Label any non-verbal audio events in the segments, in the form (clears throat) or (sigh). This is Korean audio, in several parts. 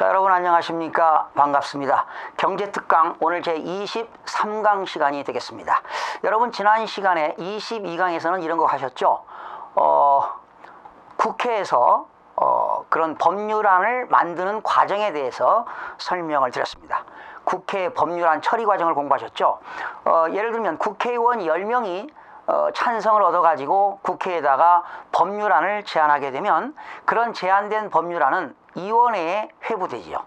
자, 여러분 안녕하십니까? 반갑습니다. 경제특강 오늘 제 23강 시간이 되겠습니다. 여러분 지난 시간에 22강에서는 이런 거 하셨죠? 어, 국회에서 어, 그런 법률안을 만드는 과정에 대해서 설명을 드렸습니다. 국회 법률안 처리 과정을 공부하셨죠? 어, 예를 들면 국회의원 10명이 어, 찬성을 얻어가지고 국회에다가 법률안을 제안하게 되면 그런 제안된 법률안은 위원회에 회부되지요.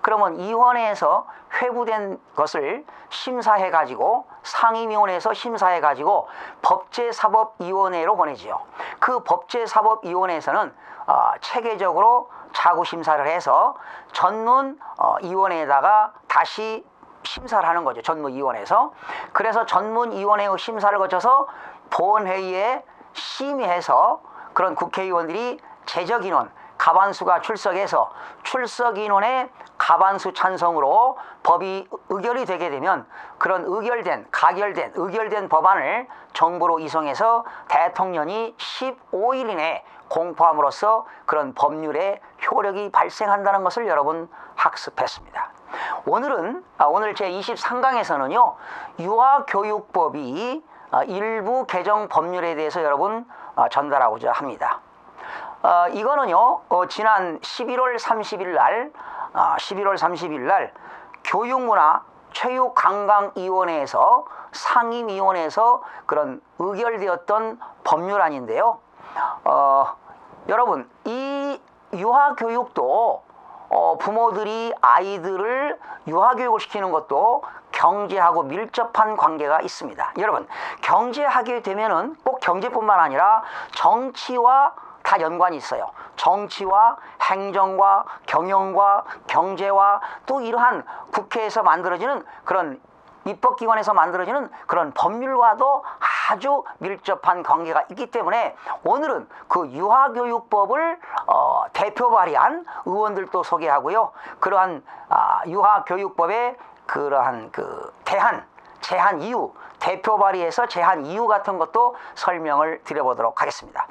그러면 위원회에서 회부된 것을 심사해 가지고 상임위원회에서 심사해 가지고 법제사법위원회로 보내지요. 그 법제사법위원회에서는 어, 체계적으로 자구 심사를 해서 전문위원회에다가 다시 심사를 하는 거죠. 전문위원회에서. 그래서 전문위원회의 심사를 거쳐서 본회의에 심의해서 그런 국회의원들이 재적인원, 가반수가 출석해서 출석 인원의 가반수 찬성으로 법이 의결이 되게 되면 그런 의결된, 가결된, 의결된 법안을 정부로 이송해서 대통령이 15일 이내 공포함으로써 그런 법률의 효력이 발생한다는 것을 여러분 학습했습니다. 오늘은 아, 오늘 제 23강에서는요 유아교육법이 아, 일부 개정 법률에 대해서 여러분 아, 전달하고자 합니다. 어, 이거는요 어, 지난 11월 30일 날 어, 11월 30일 날 교육문화 체육관광위원회에서 상임위원회에서 그런 의결되었던 법률안인데요. 어, 여러분 이 유아교육도 어, 부모들이 아이들을 유아교육을 시키는 것도 경제하고 밀접한 관계가 있습니다. 여러분, 경제하게 되면은 꼭 경제뿐만 아니라 정치와 다 연관이 있어요. 정치와 행정과 경영과 경제와 또 이러한 국회에서 만들어지는 그런 입법기관에서 만들어지는 그런 법률과도 아주 밀접한 관계가 있기 때문에 오늘은 그 유아교육법을 어, 대표 발의한 의원들도 소개하고요. 그러한 아, 유아교육법의 그러한 그 대한 제한 이유, 대표 발의에서 제한 이유 같은 것도 설명을 드려보도록 하겠습니다.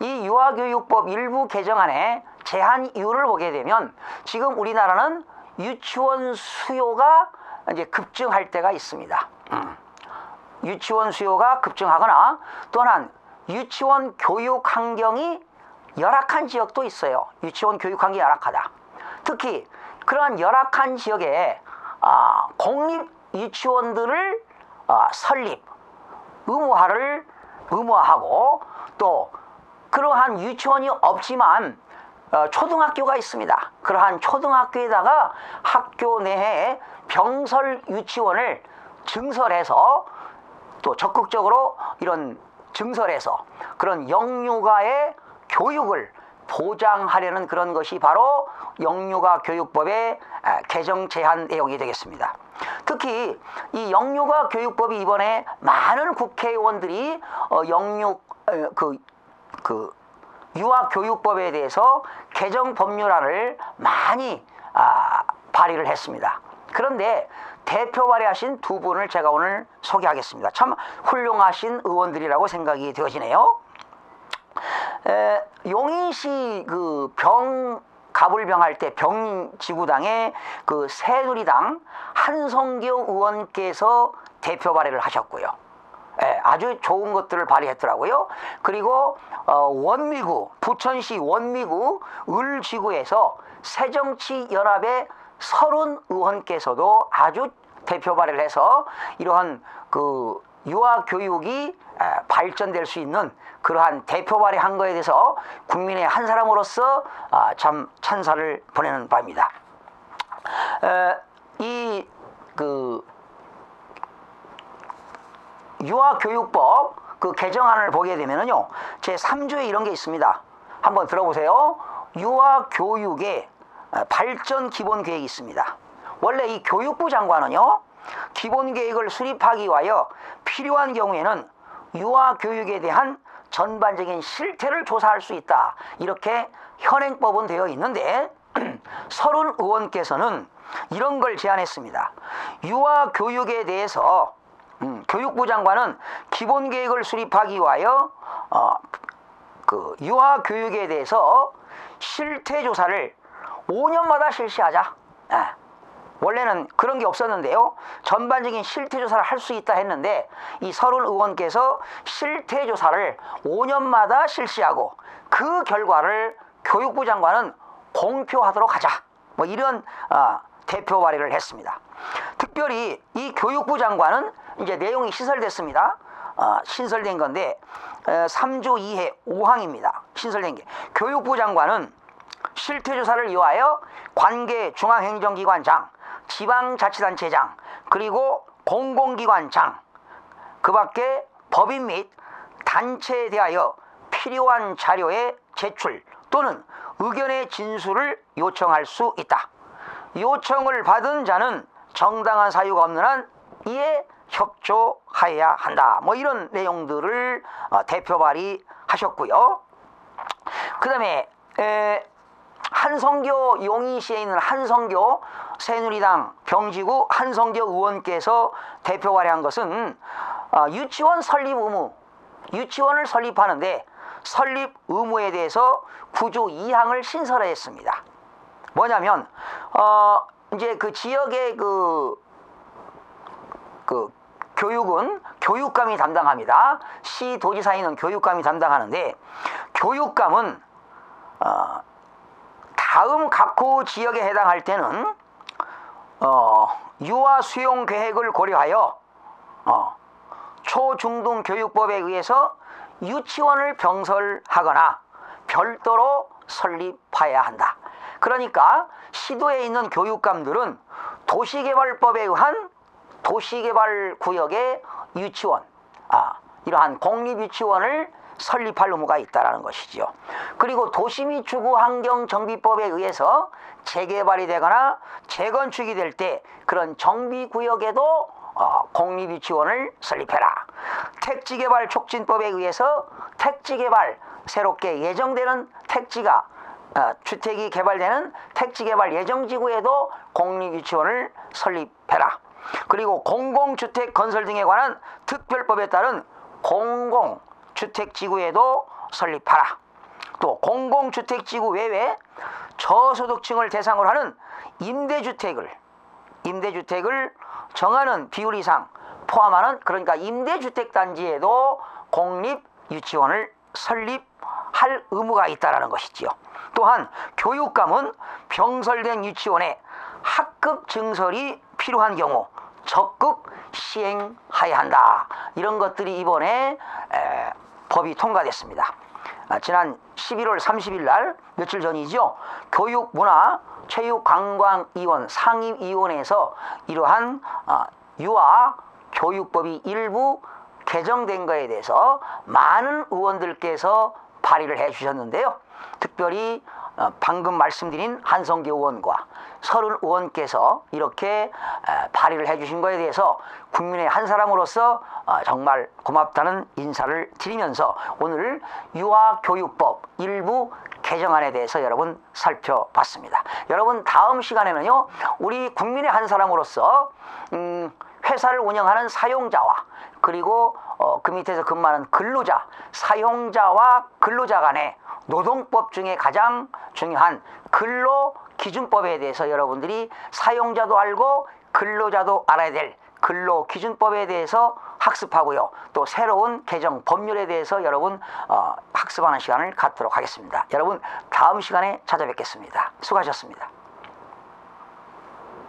이 유아교육법 일부 개정안에 제한 이유를 보게 되면 지금 우리나라는 유치원 수요가 이제 급증할 때가 있습니다. 음. 유치원 수요가 급증하거나 또한 유치원 교육 환경이 열악한 지역도 있어요. 유치원 교육 환경이 열악하다. 특히 그러한 열악한 지역에 아, 공립 유치원들을 아, 설립, 의무화를 의무화하고 또 그러한 유치원이 없지만 어, 초등학교가 있습니다. 그러한 초등학교에다가 학교 내에 병설 유치원을 증설해서 또 적극적으로 이런 증설해서 그런 영유가의 교육을 보장하려는 그런 것이 바로 영유가 교육법의 개정 제한 내용이 되겠습니다. 특히 이 영유가 교육법이 이번에 많은 국회의원들이 어, 영유 그, 그 유아 교육법에 대해서 개정 법률안을 많이 아, 발의를 했습니다. 그런데 대표 발의하신 두 분을 제가 오늘 소개하겠습니다. 참 훌륭하신 의원들이라고 생각이 되어지네요. 에, 용인시 그 병 가불병 할 때 병지구당의 그 새누리당 한성교 의원께서 대표 발의를 하셨고요. 예, 아주 좋은 것들을 발휘했더라고요. 그리고 어, 원미구 부천시 원미구 을지구에서 새정치연합의 서른 의원께서도 아주 대표 발의를 해서 이러한 그 유아 교육이 발전될 수 있는 그러한 대표 발의한 거에 대해서 국민의 한 사람으로서 아, 참 찬사를 보내는 바입니다. 이 그 유아 교육법 그 개정안을 보게 되면은요 제 3조에 이런 게 있습니다. 한번 들어보세요. 유아 교육의 발전 기본 계획이 있습니다. 원래 이 교육부 장관은요 기본 계획을 수립하기 위하여 필요한 경우에는 유아 교육에 대한 전반적인 실태를 조사할 수 있다. 이렇게 현행법은 되어 있는데 (clears throat) 서른 의원께서는 이런 걸 제안했습니다. 유아 교육에 대해서 음, 교육부 장관은 기본 계획을 수립하기 위하여 어, 그 유아 교육에 대해서 실태 조사를 5년마다 실시하자. 예. 원래는 그런 게 없었는데요. 전반적인 실태 조사를 할 수 있다 했는데 이 서른 의원께서 실태 조사를 5년마다 실시하고 그 결과를 교육부 장관은 공표하도록 하자. 뭐 이런 어, 대표 발의를 했습니다. 특별히 이 교육부 장관은 이제 내용이 신설됐습니다. 어, 신설된 건데 어, 3조 2해 5항입니다. 신설된 게 교육부 장관은 실태조사를 위하여 관계 중앙행정기관장, 지방자치단체장, 그리고 공공기관장, 그 밖에 법인 및 단체에 대하여 필요한 자료의 제출 또는 의견의 진술을 요청할 수 있다. 요청을 받은 자는 정당한 사유가 없는 한 이에 협조하여야 한다. 뭐 이런 내용들을 어, 대표 발의하셨고요. 그 다음에 한성교 용인시에 있는 한성교 새누리당 병지구 한성교 의원께서 대표 발의한 것은 어, 유치원 설립 의무, 유치원을 설립하는데 설립 의무에 대해서 구조 2항을 신설했습니다. 뭐냐면 어 이제 그 지역의 그, 그 교육은 교육감이 담당합니다. 시 도지사에는 교육감이 담당하는데 교육감은 어 다음 각호 지역에 해당할 때는 어 유아 수용 계획을 고려하여 어 초중등 교육법에 의해서 유치원을 병설하거나 별도로 설립해야 한다. 그러니까 시도에 있는 교육감들은 도시개발법에 의한 도시개발 구역의 유치원, 아, 이러한 공립 유치원을 설립할 의무가 있다는 것이지요. 그리고 도시 및 주거 환경 정비법에 의해서 재개발이 되거나 재건축이 될 때 그런 정비 구역에도 어, 공립유치원을 설립해라. 택지개발 촉진법에 의해서 택지개발 새롭게 예정되는 택지가 어, 주택이 개발되는 택지개발 예정지구에도 공립유치원을 설립해라. 그리고 공공주택 건설 등에 관한 특별법에 따른 공공 주택지구에도 설립하라. 또 공공주택지구 외에 저소득층을 대상으로 하는 임대주택을 임대주택을 정하는 비율 이상 포함하는 그러니까 임대주택 단지에도 공립 유치원을 설립할 의무가 있다라는 것이지요. 또한 교육감은 병설된 유치원에 학급 증설이 필요한 경우 적극 시행하여야 한다. 이런 것들이 이번에 에, 법이 통과됐습니다. 아, 지난 11월 30일 날 며칠 전이죠. 교육 문화 체육 관광 위원 상임위원회에서 이러한 아, 유아 교육법이 일부 개정된 것에 대해서 많은 의원들께서 발의를 해 주셨는데요. 특별히 어, 방금 말씀드린 한성기 의원과 서른 의원께서 이렇게 에, 발의를 해 주신 것에 대해서 국민의 한 사람으로서 어, 정말 고맙다는 인사를 드리면서 오늘 유아교육법 일부 개정안에 대해서 여러분 살펴봤습니다. 여러분 다음 시간에는요 우리 국민의 한 사람으로서 음, 회사를 운영하는 사용자와 그리고 어, 그 밑에서 근무하는 근로자, 사용자와 근로자 간의 노동법 중에 가장 중요한 근로 기준법에 대해서 여러분들이 사용자도 알고 근로자도 알아야 될 근로 기준법에 대해서 학습하고요. 또 새로운 개정 법률에 대해서 여러분 어, 학습하는 시간을 갖도록 하겠습니다. 여러분 다음 시간에 찾아뵙겠습니다. 수고하셨습니다.